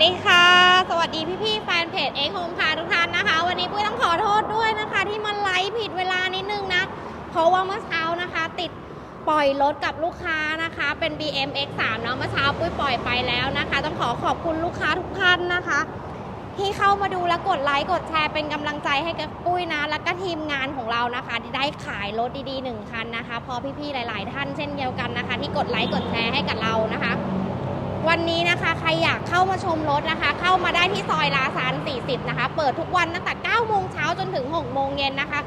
สดีค่ะ สวัสดีพี่ๆแฟนเพจเอ็กโฮมค่ะทุกท่านนะคะ วันนี้ปุ้ยต้องขอโทษด้วยนะคะ ที่มาไลฟ์ผิดเวลานิดนึงนะ เพราะว่าเมื่อเช้านะคะ ติดปล่อยรถกับลูกค้านะคะ เป็น BM X3 เนาะเมื่อเช้าปุ้ยปล่อยไปแล้วนะคะ ต้องขอขอบคุณลูกค้าทุกท่านนะคะ ที่เข้ามาดูและกดไลค์กดแชร์เป็นกำลังใจให้กับปุ้ยนะ แล้วก็ทีมงานของเรานะคะ ที่ได้ขายรถดีๆหนึ่งคันนะคะ พอพี่ๆหลาย ๆ ท่านเช่นเดียวกันนะคะ ที่กดไลค์กดแชร์ให้กับเรานะคะ วันนี้นะคะใครอยากเข้ามาชมรถนะคะ เข้ามาได้ที่ซอยลาซาน 40 นะคะ เปิดทุกวันตั้งแต่ 9 โมงเช้าจนถึง 6 โมงเย็นนะคะ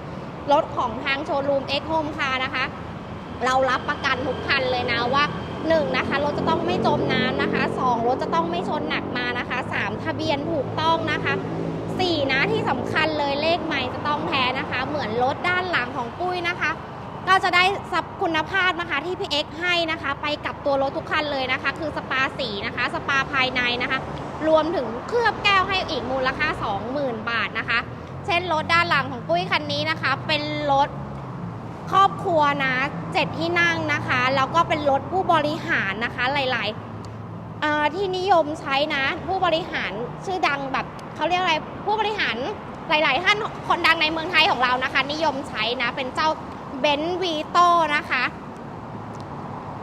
รถของทางโชว์รูม X Home Car นะคะ เรารับประกันทุกคันเลยนะว่า 1 นะคะ รถจะต้องไม่จมน้ำนะคะ 2 รถจะต้องไม่ชนหนักมานะคะ 3 ทะเบียนถูกต้องนะคะ 4 นะที่สำคัญเลยเลขใหม่จะต้องแท้นะคะ เหมือนรถด้านหลังของปุ้ยนะคะ ก็จะได้สับคุณภาพนะคะที่พี่เอ็กให้นะคะ ไปกับตัวรถทุกคันเลยนะคะ คือสปาสีนะคะ สปาภายในนะคะ รวมถึงเคลือบแก้วให้อีกมูลค่า 20,000 บาทนะคะ เช่นรถด้านหลังของปุ้ยคันนี้นะคะ เป็นรถครอบครัวนะเจ็ดที่นั่งนะคะ แล้วก็เป็นรถผู้บริหารนะคะหลายๆที่นิยมใช้นะ ผู้บริหารชื่อดังแบบเขาเรียกอะไรผู้บริหารหลาย ๆ ท่านคนดังในเมืองไทยของเรานะคะ นิยมใช้นะเป็นเจ้า เบนซ์วีโต้นะคะ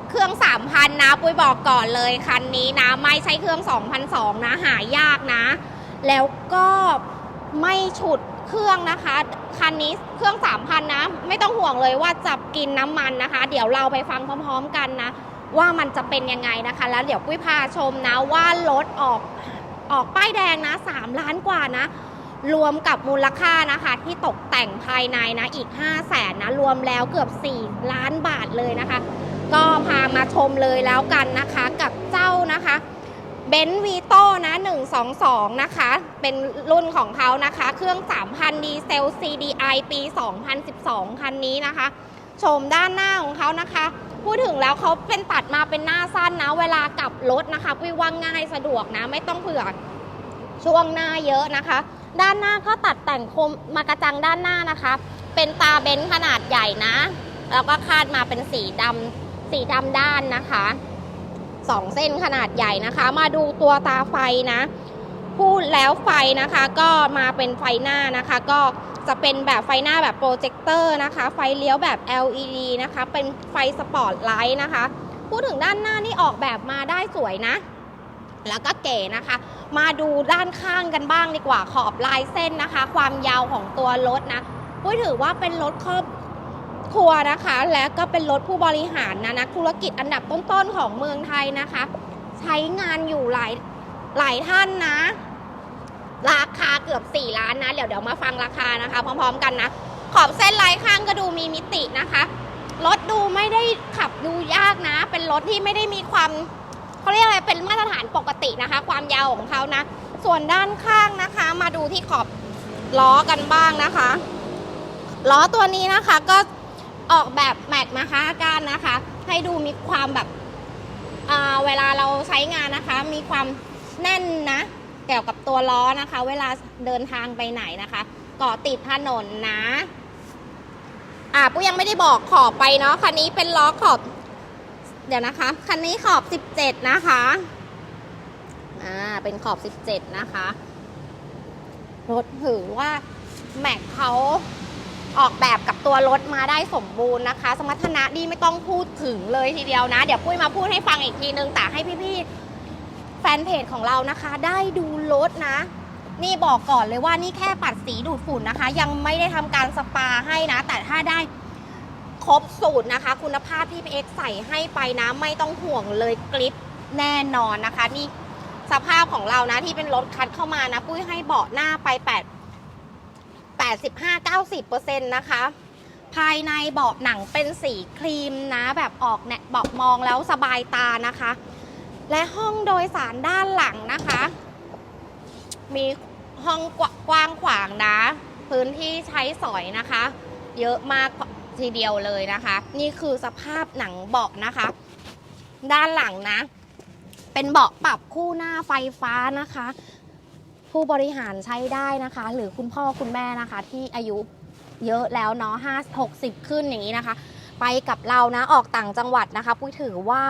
เครื่อง 3,000 นะปุ้ยบอกก่อนเลยคันนี้นะ ไม่ใช่เครื่อง 2,002นะหายากนะ แล้วก็ไม่ฉุดเครื่องนะคะ คันนี้เครื่อง 3,000 นะ ไม่ต้องห่วงเลยว่าจะกินน้ำมันนะคะ เดี๋ยวเราไปฟังพร้อม ๆ กันนะ ว่ามันจะเป็นยังไงนะคะ แล้วเดี๋ยวปุ้ยพาชมนะว่ารถออกออกป้ายแดงนะ 3 ล้านกว่านะ รวมกับมูลค่านะคะที่ตกแต่งภายในนะอีก 5 0 0แสนนะรวมแล้วเกือบ 4 ล้านบาทเลยนะคะ ก็พามาชมเลยแล้วกันนะคะกับเจ้านะคะเบนซ์วีโต้นะ 122 นะคะ เป็นรุ่นของเขานะคะ เครื่อง 3,000 ดีเซล CDI ปี 2012 คันนี้นะคะ ชมด้านหน้าของเขานะคะ พูดถึงแล้วเขาเป็นตัดมาเป็นหน้าสั้นนะ เวลากลับรถนะคะวิ่งว่างง่ายสะดวกนะ ไม่ต้องเผื่อช่วงหน้าเยอะนะคะ ด้านหน้าก็ตัดแต่งคมมากระจังด้านหน้านะคะ เป็นตาเบนขนาดใหญ่นะ แล้วก็คาดมาเป็นสีดำสีดำด้านนะคะสองเส้นขนาดใหญ่นะคะ มาดูตัวตาไฟนะ พูดแล้วไฟนะคะก็มาเป็นไฟหน้านะคะ ก็จะเป็นแบบไฟหน้าแบบโปรเจคเตอร์นะคะ ไฟเลี้ยวแบบ LED นะคะ เป็นไฟสปอร์ตไลท์นะคะ พูดถึงด้านหน้านี่ออกแบบมาได้สวยนะ แล้วก็เก๋นะคะ มาดูด้านข้างกันบ้างดีกว่าขอบลายเส้นนะคะ ความยาวของตัวรถนะปุ้ยถือว่าเป็นรถครอบครัวนะคะ และก็เป็นรถผู้บริหารนะนักธุรกิจอันดับต้นๆของเมืองไทยนะคะ ใช้งานอยู่หลายหลายท่านนะ ราคาเกือบ 4 ล้านนะ เดี๋ยวเดี๋ยวมาฟังราคานะคะ พร้อม ๆ กันนะ ขอบเส้นลายข้างก็ดูมีมิตินะคะรถดูไม่ได้ขับดูยากนะ เป็นรถที่ไม่ได้มีความ เขาเรียกอะไรเป็นมาตรฐานปกตินะคะ ความยาวของเขานะ ส่วนด้านข้างนะคะ มาดูที่ขอบล้อกันบ้างนะคะล้อตัวนี้นะคะก็ออกแบบแม็กนะคะการนะคะ ให้ดูมีความแบบเวลาเราใช้งานนะคะ มีความแน่นนะเกี่ยวกับตัวล้อนะคะ เวลาเดินทางไปไหนนะคะเกาะติดถนนนะ อ่าปุ้ยยังไม่ได้บอกขอบไปเนาะคันนี้เป็นล้อขอบ เดี๋ยวนะคะ คันนี้ขอบ 17 นะคะ อ่า เป็นขอบ 17 นะคะ รถถือว่าแม็กเขาออกแบบกับตัวรถมาได้สมบูรณ์นะคะ สมรรถนะดีไม่ต้องพูดถึงเลยทีเดียวนะ เดี๋ยวปุ้ยมาพูดให้ฟังอีกทีนึงแต่ให้พี่ๆ แฟนเพจของเรานะคะ ได้ดูรถนะ นี่บอกก่อนเลยว่านี่แค่ปัดสีดูดฝุ่นนะคะ ยังไม่ได้ทำการสปาให้นะ แต่ถ้าได้ รบสูตรนะคะ คุณภาพที่พี่เอ็กใส่ให้ไปนะไม่ต้องห่วงเลยกริปแน่นอนนะคะ นี่สภาพของเรานะที่เป็นรถคัดเข้ามานะปุ้ยให้เบาะหน้าไป8 85-90%นะคะ ภายในเบาะหนังเป็นสีครีมนะ แบบออกเนี่ยเบาะมองแล้วสบายตานะคะ และห้องโดยสารด้านหลังนะคะ มีห้องกว้างขวางนะ พื้นที่ใช้สอยนะคะ เยอะมาก ทีเดียวเลยนะคะ นี่คือสภาพหนังเบาะนะคะ ด้านหลังนะ เป็นเบาะปรับคู่หน้าไฟฟ้านะคะ ผู้บริหารใช้ได้นะคะ หรือคุณพ่อคุณแม่นะคะ ที่อายุเยอะแล้วเนาะห้าหกสิบขึ้นอย่างนี้นะคะ ไปกับเรานะออกต่างจังหวัดนะคะ ปุ้ยถือว่า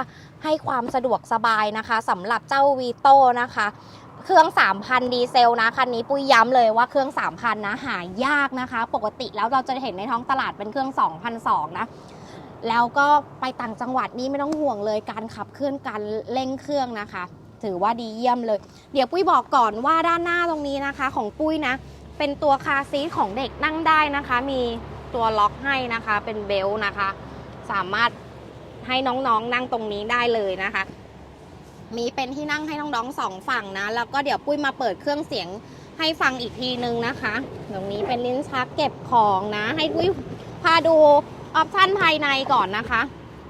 ให้ความสะดวกสบายนะคะสำหรับเจ้าวีโต้นะคะ เครื่อง 3,000 ดีเซลนะ คันนี้ปุ้ยย้ำเลยว่าเครื่อง 3,000 นะ หายากนะคะ ปกติแล้วเราจะเห็นในท้องตลาดเป็นเครื่อง 2,200 นะ แล้วก็ไปต่างจังหวัดนี้ไม่ต้องห่วงเลยการขับเคลื่อนการเร่งเครื่องนะคะ ถือว่าดีเยี่ยมเลย เดี๋ยวปุ้ยบอกก่อนว่าด้านหน้าตรงนี้นะคะ ของปุ้ยนะ เป็นตัวคาซีทของเด็กนั่งได้นะคะ มีตัวล็อกให้นะคะ เป็นเบลต์นะคะ สามารถให้น้องๆนั่งตรงนี้ได้เลยนะคะ มีเป็นที่นั่งให้น้องๆสองฝั่งนะ แล้วก็เดี๋ยวปุ้ยมาเปิดเครื่องเสียงให้ฟังอีกทีนึงนะคะ ตรงนี้เป็นลิ้นชักเก็บของนะ ให้ปุ้ยพาดูออปชันภายในก่อนนะคะ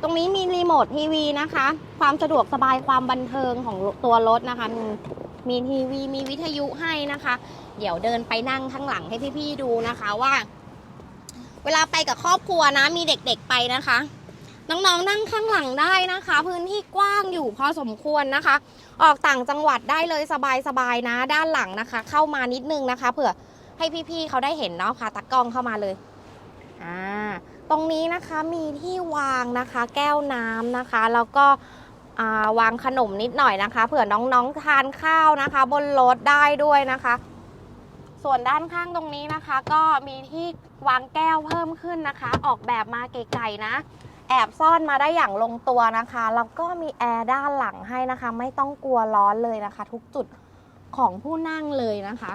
ตรงนี้มีรีโมททีวีนะคะ ความสะดวกสบายความบันเทิงของตัวรถนะคะ มีมีทีวีมีวิทยุให้นะคะ เดี๋ยวเดินไปนั่งข้างหลังให้พี่ๆดูนะคะว่า เวลาไปกับครอบครัวนะ มีเด็กๆไปนะคะ น้องๆ นั่งข้างหลังได้นะคะ พื้นที่กว้างอยู่พอสมควรนะคะ ออกต่างจังหวัดได้เลยสบายๆนะ ด้านหลังนะคะ เข้ามานิดนึงนะคะเผื่อให้พี่ๆเขาได้เห็นเนาะพาตากล้องเข้ามาเลยอ่าตรงนี้นะคะมีที่วางนะคะแก้วน้ำนะคะ แล้วก็อ่าวางขนมนิดหน่อยนะคะ เผื่อน้องๆทานข้าวนะคะ บนรถได้ด้วยนะคะ ส่วนด้านข้างตรงนี้นะคะ ก็มีที่วางแก้วเพิ่มขึ้นนะคะ ออกแบบมาเก๋ๆนะ แอบซ่อนมาได้อย่างลงตัวนะคะแล้วก็มีแอร์ด้านหลังให้นะคะ ไม่ต้องกลัวร้อนเลยนะคะ ทุกจุดของผู้นั่งเลยนะคะ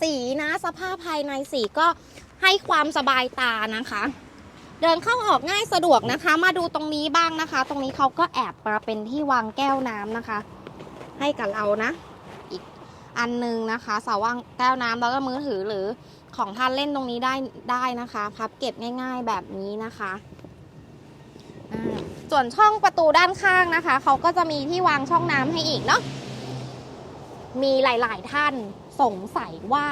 สีนะสภาพภายในสีก็ให้ความสบายตานะคะ เดินเข้าออกง่ายสะดวกนะคะ มาดูตรงนี้บ้างนะคะ ตรงนี้เขาก็แอบมาเป็นที่วางแก้วน้ำนะคะ ให้กับเรานะ อันหนึงนะคะสาวางแก้วน้ำแล้วก็มือถือหรือของท่านเล่นตรงนี้ได้ได้นะคะพับเก็บง่ายๆแบบนี้นะคะส่วนช่องประตูด้านข้างนะคะเขาก็จะมีที่วางช่องน้ำให้อีกเนาะมีหลายๆท่านสงสัยว่า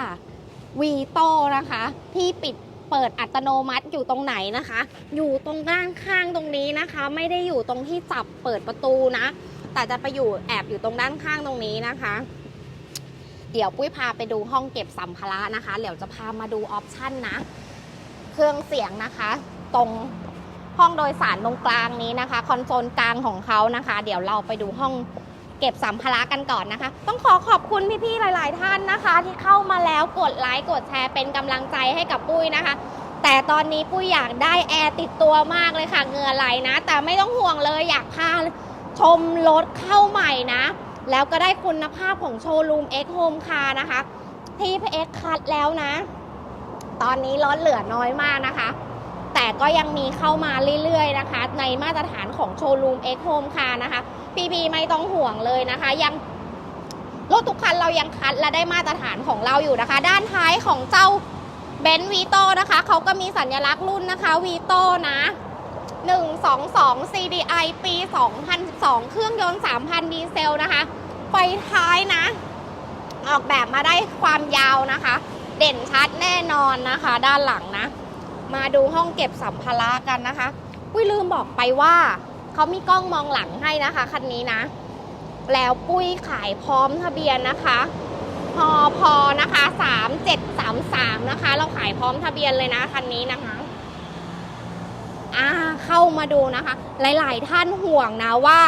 วีโต้นะคะ ที่ปิดเปิดอัตโนมัติอยู่ตรงไหนนะคะ อยู่ตรงด้านข้างตรงนี้นะคะ ไม่ได้อยู่ตรงที่จับเปิดประตูนะ แต่จะไปอยู่แอบอยู่ตรงด้านข้างตรงนี้นะคะ เดี๋ยวปุ้ยพาไปดูห้องเก็บสัมภาระนะคะ เดี๋ยวจะพามาดูออปชันนะ เครื่องเสียงนะคะ ตรงห้องโดยสารตรงกลางนี้นะคะ คอนโซลกลางของเขานะคะ เดี๋ยวเราไปดูห้องเก็บสัมภาระกันก่อนนะคะ ต้องขอขอบคุณพี่ๆหลาย ๆ ท่านนะคะ ที่เข้ามาแล้วกดไลค์กดแชร์เป็นกำลังใจให้กับปุ้ยนะคะ แต่ตอนนี้ปุ้ยอยากได้แอร์ติดตัวมากเลยค่ะเงื่อไหลนะ แต่ไม่ต้องห่วงเลยอยากพาชมรถเข้าใหม่นะ แล้วก็ได้คุณภาพของโชว์รูม X Home Car นะคะ ที่ X คัดแล้วนะ ตอนนี้รถเหลือน้อยมากนะคะ แต่ก็ยังมีเข้ามาเรื่อยๆนะคะ ในมาตรฐานของโชว์รูม X Home Car นะคะ พี่ๆไม่ต้องห่วงเลยนะคะ ยังรถทุกคันเรายังคัดและได้มาตรฐานของเราอยู่นะคะ ด้านท้ายของเจ้าเบนซ์วีโตนะคะ เขาก็มีสัญลักษณ์รุ่นนะคะวีโตนะ 122 CDI ปี 2012 เครื่องยนต์ 3,000 ดีเซลนะคะ ไฟท้ายนะ ออกแบบมาได้ความยาวนะคะ เด่นชัดแน่นอนนะคะ ด้านหลังนะ มาดูห้องเก็บสัมภาระกันนะคะปุ้ยลืมบอกไปว่าเขามีกล้องมองหลังให้นะคะคันนี้นะ แล้วปุ้ยขายพร้อมทะเบียนนะคะพอพอนะคะ 3733 นะคะ เราขายพร้อมทะเบียนเลยนะคันนี้นะคะ อ่าเข้ามาดูนะคะ หลายๆท่านห่วงนะว่า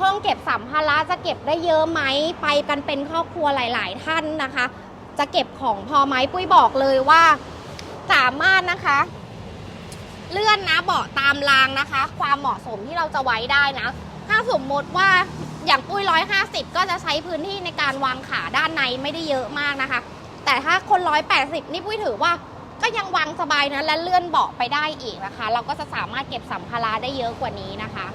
ห้องเก็บสัมภาระจะเก็บได้เยอะไหมไปกันเป็นครอบครัวหลาย ๆ ท่านนะคะ จะเก็บของพอไหมปุ้ยบอกเลยว่าสามารถนะคะ เลื่อนนะเบาะตามรางนะคะ ความเหมาะสมที่เราจะไว้ได้นะ ถ้าสมมติว่าอย่างปุ้ยร้อยห้าสิบก็จะใช้พื้นที่ในการวางขาด้านในไม่ได้เยอะมากนะคะ แต่ถ้าคนร้อยแปดสิบนี่ปุ้ยถือว่า ก็ยังวางสบายนะและเลื่อนเบาะไปได้อีกนะคะ เราก็จะสามารถเก็บสัมภาระได้เยอะกว่านี้นะคะ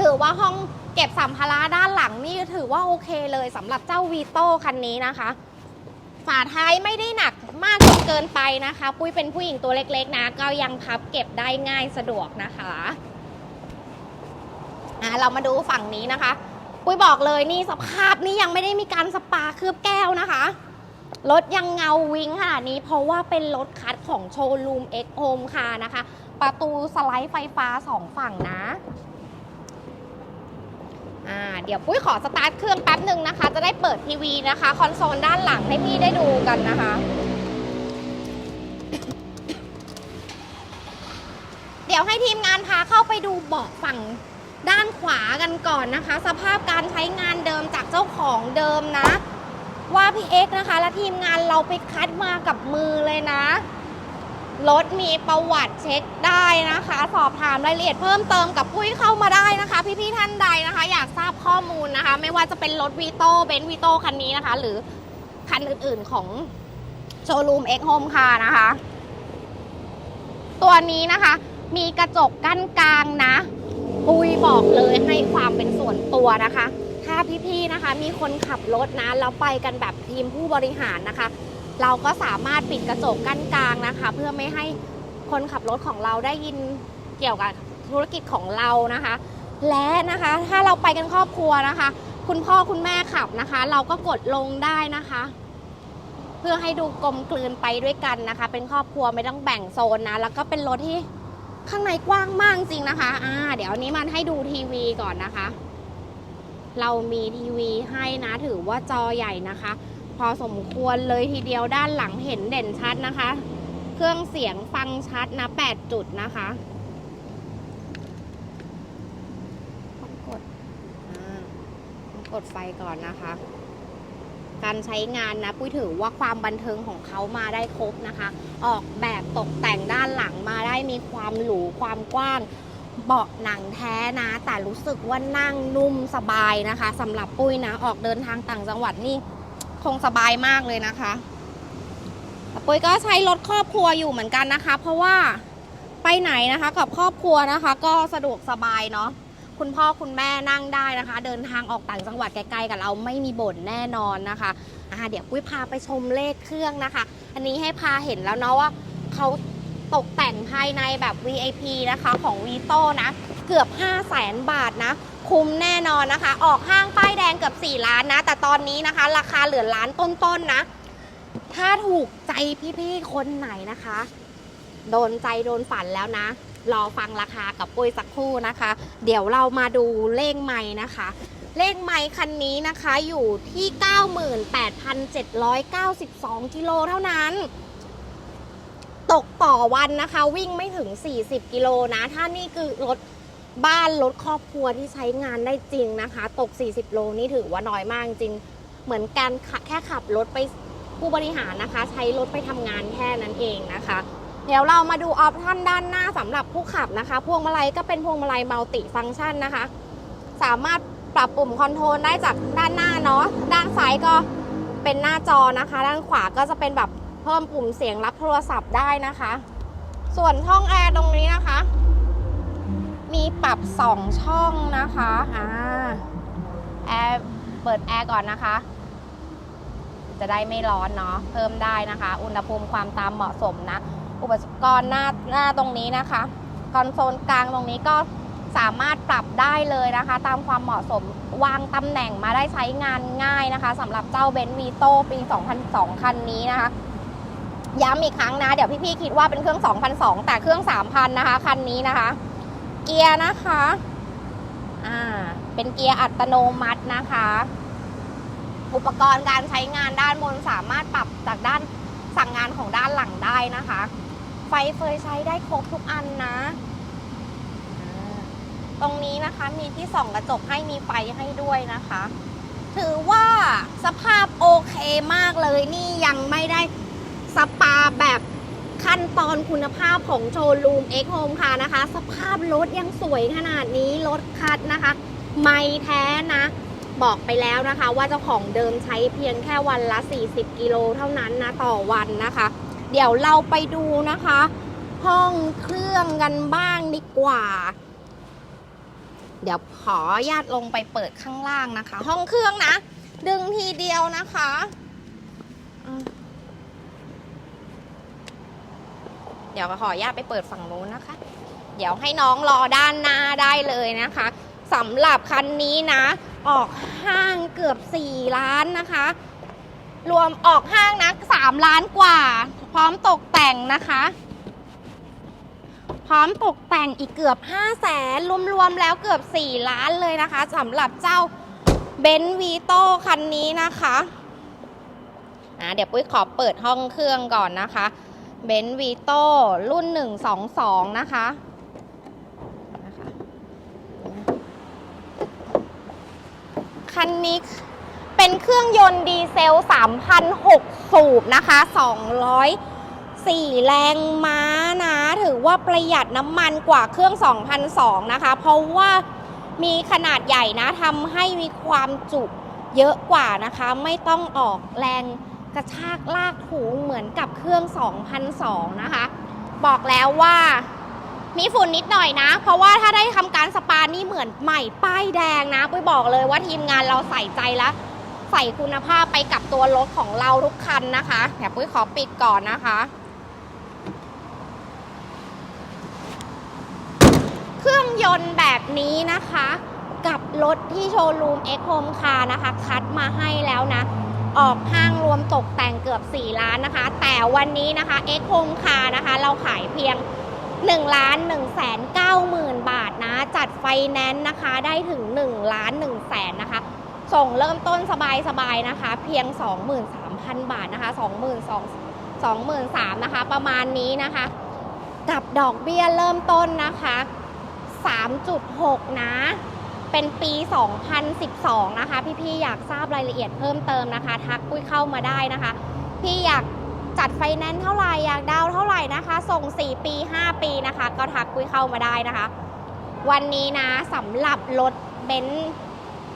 ถือว่าห้องเก็บสัมภาระด้านหลังนี่ถือว่าโอเคเลยสำหรับเจ้าวีโต้คันนี้นะคะฝาท้ายไม่ได้หนักมากจนเกินไปนะคะ ปุ้ยเป็นผู้หญิงตัวเล็กๆนะ ก็ยังพับเก็บได้ง่ายสะดวกนะคะอะเรามาดูฝั่งนี้นะคะ ปุ้ยบอกเลยนี่สภาพนี่ยังไม่ได้มีการสปาคือบแก้วนะคะ รถยังเงาวิงขนาดนี้เพราะว่าเป็นรถคัดของโชว์รูม X Home ค่ะนะคะ ประตูสไลด์ไฟฟ้าสองฝั่งนะอ่าเดี๋ยวปุ้ยขอสตาร์ทเครื่องแป๊บหนึ่งนะคะ จะได้เปิดทีวีนะคะ คอนโซลด้านหลังให้พี่ได้ดูกันนะคะ เดี๋ยวให้ทีมงานพาเข้าไปดูเบาะฝั่งด้านขวากันก่อนนะคะ สภาพการใช้งานเดิมจากเจ้าของเดิมนะ ว่าพี่เอ็กนะคะ และทีมงานเราไปคัดมากับมือเลยนะ รถมีประวัติเช็คได้นะคะ สอบถามรายละเอียดเพิ่มเติมกับปุ้ยเข้ามาได้นะคะ พี่ๆท่านใดนะคะ อยากทราบข้อมูลนะคะ ไม่ว่าจะเป็นรถวีโต้เบนซ์วีโต้คันนี้นะคะ หรือคันอื่นๆของโชว์รูมเอ็กโฮมคาร์นะคะ ตัวนี้นะคะ มีกระจกกั้นกลางนะ ปุ้ยบอกเลยให้ความเป็นส่วนตัวนะคะาพี่ๆนะคะ มีคนขับรถนะแล้วไปกันแบบทีมผู้บริหารนะคะ เราก็สามารถปิดกระจกกั้นกลางนะคะ เพื่อไม่ให้คนขับรถของเราได้ยินเกี่ยวกับธุรกิจของเรานะคะ และนะคะถ้าเราไปกันครอบครัวนะคะ คุณพ่อคุณแม่ขับนะคะ เราก็กดลงได้นะคะ เพื่อให้ดูกลมกลืนไปด้วยกันนะคะ เป็นครอบครัวไม่ต้องแบ่งโซนนะ แล้วก็เป็นรถที่ข้างในกว้างมากจริงนะคะ อ่า เดี๋ยวนี้มันให้ดูทีวีก่อนนะคะ เรามีทีวีให้นะถือว่าจอใหญ่นะคะ พอสมควรเลยทีเดียวด้านหลังเห็นเด่นชัดนะคะ เครื่องเสียงฟังชัดนะ 8 จุดนะคะกดกดไฟก่อนนะคะ การใช้งานนะปุ้ยถือว่าความบันเทิงของเขามาได้ครบนะคะ ออกแบบตกแต่งด้านหลังมาได้มีความหรูความกว้าง เบาะหนังแท้นะ แต่รู้สึกว่านั่งนุ่มสบายนะคะสำหรับปุ้ยนะ ออกเดินทางต่างจังหวัดนี่คงสบายมากเลยนะคะแต่ปุ้ยก็ใช้รถครอบครัวอยู่เหมือนกันนะคะ เพราะว่าไปไหนนะคะกับครอบครัวนะคะ ก็สะดวกสบายเนาะคุณพ่อคุณแม่นั่งได้นะคะ เดินทางออกต่างจังหวัดไกลๆกับเราไม่มีบ่นแน่นอนนะคะอ่าเดี๋ยวปุ้ยพาไปชมเลขเครื่องนะคะ อันนี้ให้พาเห็นแล้วเนาะว่าเขา ตกแต่งภายในแบบ VIP นะคะของ v ีโต้นะ เกือบ 5 0 0แสนบาทนะ คุ้มแน่นอนนะคะ ออกห้างป้ายแดงเกือบ 4 ล้านนะ แต่ตอนนี้นะคะ ราคาเหลือล้านต้นๆนะถ้าถูกใจพี่ๆ คนไหนนะคะ โดนใจโดนฝันแล้วนะ รอฟังราคากับปุ้ยสักครู่นะคะ เดี๋ยวเรามาดูเลขไม้นะคะเลขไม้คันนี้นะคะอยู่ที่ 98,792กิโลเท่านั้น ตกต่อวันนะคะ วิ่งไม่ถึง 40 กิโลนะ ถ้านี่คือรถบ้านรถครอบครัวที่ใช้งานได้จริงนะคะ ตก 40 โลนี่ถือว่าน้อยมากจริง เหมือนการแค่ขับรถไปผู้บริหารนะคะ ใช้รถไปทำงานแค่นั้นเองนะคะ เดี๋ยวเรามาดูออปชั่นด้านหน้าสำหรับผู้ขับนะคะ พวงมาลัยก็เป็นพวงมาลัยมัลติฟังก์ชันนะคะ สามารถปรับปุ่มคอนโทรลได้จากด้านหน้าเนาะ ด้านซ้ายก็เป็นหน้าจอนะคะ ด้านขวาก็จะเป็นแบบ พิ่มปุ่มเสียงรับโทรศัพท์ได้นะคะ ส่วนช่องแอร์ตรงนี้นะคะ มีปรับ 2 ช่องนะคะอ่าแอร์เปิดแอร์ก่อนนะคะ จะได้ไม่ร้อนเนาะเพิ่มได้นะคะ อุณหภูมิความตามเหมาะสมนะ อุปกรณ์หน้าหน้าตรงนี้นะคะคอนโซลกลางตรงนี้ก็สามารถปรับได้เลยนะคะ ตามความเหมาะสมวางตำแหน่งมาได้ใช้งานง่ายนะคะสำหรับเจ้าเบนซ์วีโต้ปี 2002 คันนี้นะคะ ย้ำอีกครั้งนะ เดี๋ยวพี่ๆคิดว่าเป็นเครื่อง2,002แต่เครื่อง3,000นะคะ คันนี้นะคะ เกียร์นะคะ อ่า เป็นเกียร์อัตโนมัตินะคะ อุปกรณ์การใช้งานด้านบนสามารถปรับจากด้านสั่งงานของด้านหลังได้นะคะ ไฟเฟยใช้ได้ครบทุกอันนะตรงนี้นะคะมีที่ส่องกระจกให้มีไฟให้ด้วยนะคะ ถือว่าสภาพโอเคมากเลยนี่ยังไม่ได้ สปาแบบขั้นตอนคุณภาพของโชว์รูม X Home ค่ะนะคะ สภาพรถยังสวยขนาดนี้รถคัดนะคะ ไม่แท้นะ บอกไปแล้วนะคะ ว่าเจ้าของเดิมใช้เพียงแค่วันละ 40 กิโลเท่านั้นนะต่อวันนะคะ เดี๋ยวเราไปดูนะคะ ห้องเครื่องกันบ้างดีกว่า เดี๋ยวขอญาตลงไปเปิดข้างล่างนะคะ ห้องเครื่องนะ ดึงทีเดียวนะคะอะเดี๋ยวขออนุญาตไปเปิดฝั่งนู้นนะคะ เดี๋ยวให้น้องรอด้านหน้าได้เลยนะคะสำหรับคันนี้นะ ออกห้างเกือบ 4 ล้านนะคะ รวมออกห้างนะ3ล้านกว่า พร้อมตกแต่งนะคะ พร้อมตกแต่งอีกเกือบ 5 แสนรวมๆแล้วเกือบ 4 ล้านเลยนะคะสำหรับเจ้าเบนซ์วีโต้คันนี้นะคะอ่าเดี๋ยวปุ้ยขอเปิดห้องเครื่องก่อนนะคะ เบนซ์วีโต้รุ่น 122 นะคะคะนนี้เป็นเครื่องยนต์ดีเซล 3,006 สูบนะคะ 204 แรงม้านะ ถือว่าประหยัดน้ำมันกว่าเครื่อง 2,002 นะคะ เพราะว่ามีขนาดใหญ่นะทำให้มีความจุเยอะกว่านะคะ ไม่ต้องออกแรง ระชากลากถูเหมือนกับเครื่อง 2,002 นะคะ บอกแล้วว่ามีฝุ่นนิดหน่อยนะ เพราะว่าถ้าได้ทำการสปานี่เหมือนใหม่ป้ายแดงนะปุ้ยบอกเลยว่าทีมงานเราใส่ใจแล้ว ใส่คุณภาพไปกับตัวรถของเราทุกคันนะคะเดี๋ยวปุ้ยขอปิดก่อนนะคะเครื่องยนต์แบบนี้นะคะ กับรถที่โชว์รูม X Home Car นะคะ คัดมาให้แล้วนะ ออกห้างรวมตกแต่งเกือบ 4 ล้านนะคะ แต่วันนี้นะคะ X Home Car นะคะ เราขายเพียง1ล้าน1แสน9หมื่นบาทนะ จัดไฟแนนซ์นะคะได้ถึง1ล้าน1แสนนะคะ ส่งเริ่มต้นสบายๆนะคะ เพียง 23,000 บาทนะคะ 22,000 23,000นะคะ ประมาณนี้นะคะ กับดอกเบี้ยเริ่มต้นนะคะ 3.6 นะ เป็นปี 2012 นะคะ พี่ๆ อยากทราบรายละเอียดเพิ่มเติมนะคะ ทักปุ้ยเข้ามาได้นะคะ พี่อยากจัดไฟแนนซ์เท่าไหร่อยากดาวเท่าไหร่นะคะ ส่ง 4 ปี 5 ปีนะคะ ก็ทักปุ้ยเข้ามาได้นะคะ วันนี้นะสำหรับรถเบนซ์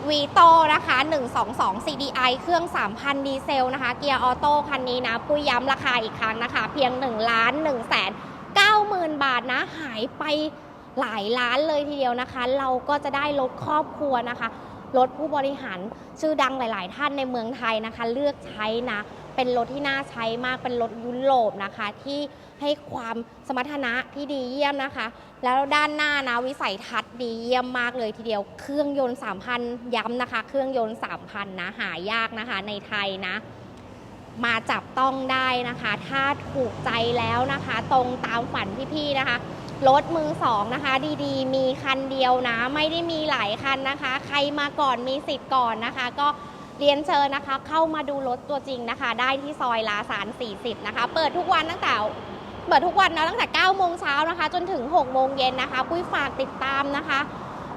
วีโตนะคะ 122 CDI เครื่อง 3,000 ดีเซลนะคะ เกียร์ออโต้คันนี้นะ ปุ้ยย้ำราคาอีกครั้งนะคะ เพียง1ล้าน1แสน90,000 บาทนะ หายไป หลายล้านเลยทีเดียวนะคะ เราก็จะได้รถครอบครัวนะคะรถผู้บริหารชื่อดังหลาย ๆ ท่านในเมืองไทยนะคะ เลือกใช้นะ เป็นรถที่น่าใช้มากเป็นรถยุโรปนะคะ ที่ให้ความสมรรถนะที่ดีเยี่ยมนะคะ แล้วด้านหน้านะวิสัยทัศน์ดีเยี่ยมมากเลยทีเดียวเครื่องยนต์ 3,000 ย้ำนะคะ เครื่องยนต์ 3,000 นะหายากนะคะในไทยนะ มาจับต้องได้นะคะ ถ้าถูกใจแล้วนะคะ ตรงตามฝันพี่ ๆ นะคะ รถมือสองนะคะ ดีๆ มีคันเดียวนะ ไม่ได้มีหลายคันนะคะ ใครมาก่อนมีสิทธิ์ก่อนนะคะ ก็เรียนเชิญนะคะ เข้ามาดูรถตัวจริงนะคะ ได้ที่ซอยลาสาน40 นะคะ เปิดทุกวันตั้งแต่เปิดทุกวันนะตั้งแต่ 9 โมงเช้านะคะ จนถึง 6 โมงเย็นนะคะ ปุ้ยฝากติดตามนะคะ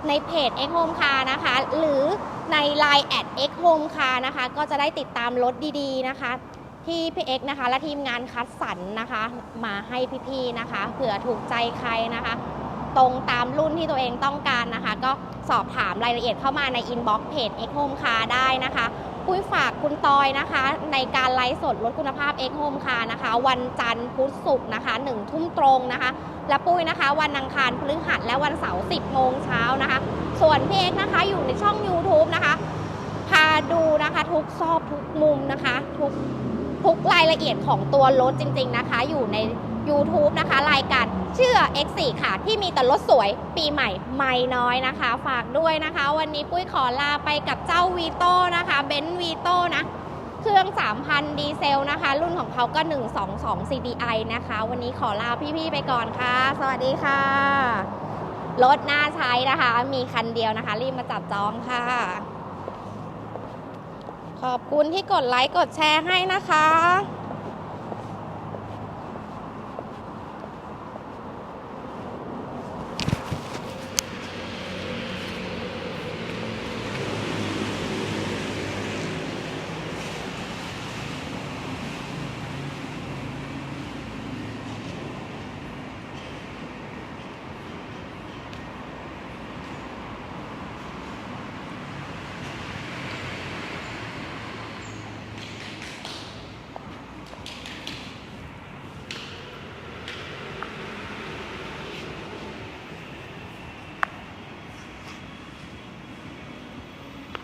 ในเพจ X Home Car นะคะ หรือใน Line แอด X Home Car นะคะ ก็จะได้ติดตามรถดีๆ นะคะ ที่พี่เอ็กนะคะ และทีมงานคัดสรรนะคะ มาให้พี่ๆนะคะเผื่อถูกใจใครนะคะ ตรงตามรุ่นที่ตัวเองต้องการนะคะ ก็สอบถามรายละเอียดเข้ามาในอินบ็อกซ์เพจ X Home Car ได้นะคะปุ้ยฝากคุณตอยนะคะ ในการไลฟ์สดลดคุณภาพ X Home Car นะคะ วันจันทร์พุธศุกร์นะคะหนึ่งทุ่มตรงนะคะ และปุ้ยนะคะ วันอังคารพฤหัสและวันเสาร์10โมงเช้านะคะ ส่วนพี่เอ็กนะคะอยู่ในช่อง YouTube นะคะ พาดูนะคะทุกซอกทุกมุมนะคะ ทุก ทุกรายละเอียดของตัวรถจริง ๆนะคะ อยู่ใน YouTube นะคะ รายการเชื่อ X4 ค่ะ ที่มีแต่รถสวยปีใหม่ไม่น้อยนะคะ ฝากด้วยนะคะ วันนี้ปุ้ยขอลาไปกับเจ้าวีโต้นะคะเบนซ์วีโต้นะ เครื่อง 3,000 ดีเซลนะคะ รุ่นของเขาก็ 122 CDI นะคะ วันนี้ขอลาพี่ ๆ ไปก่อนค่ะ สวัสดีค่ะ รถน่าใช้นะคะ มีคันเดียวนะคะ รีบมาจับจองค่ะ ขอบคุณที่กดไลค์กดแชร์ให้นะคะ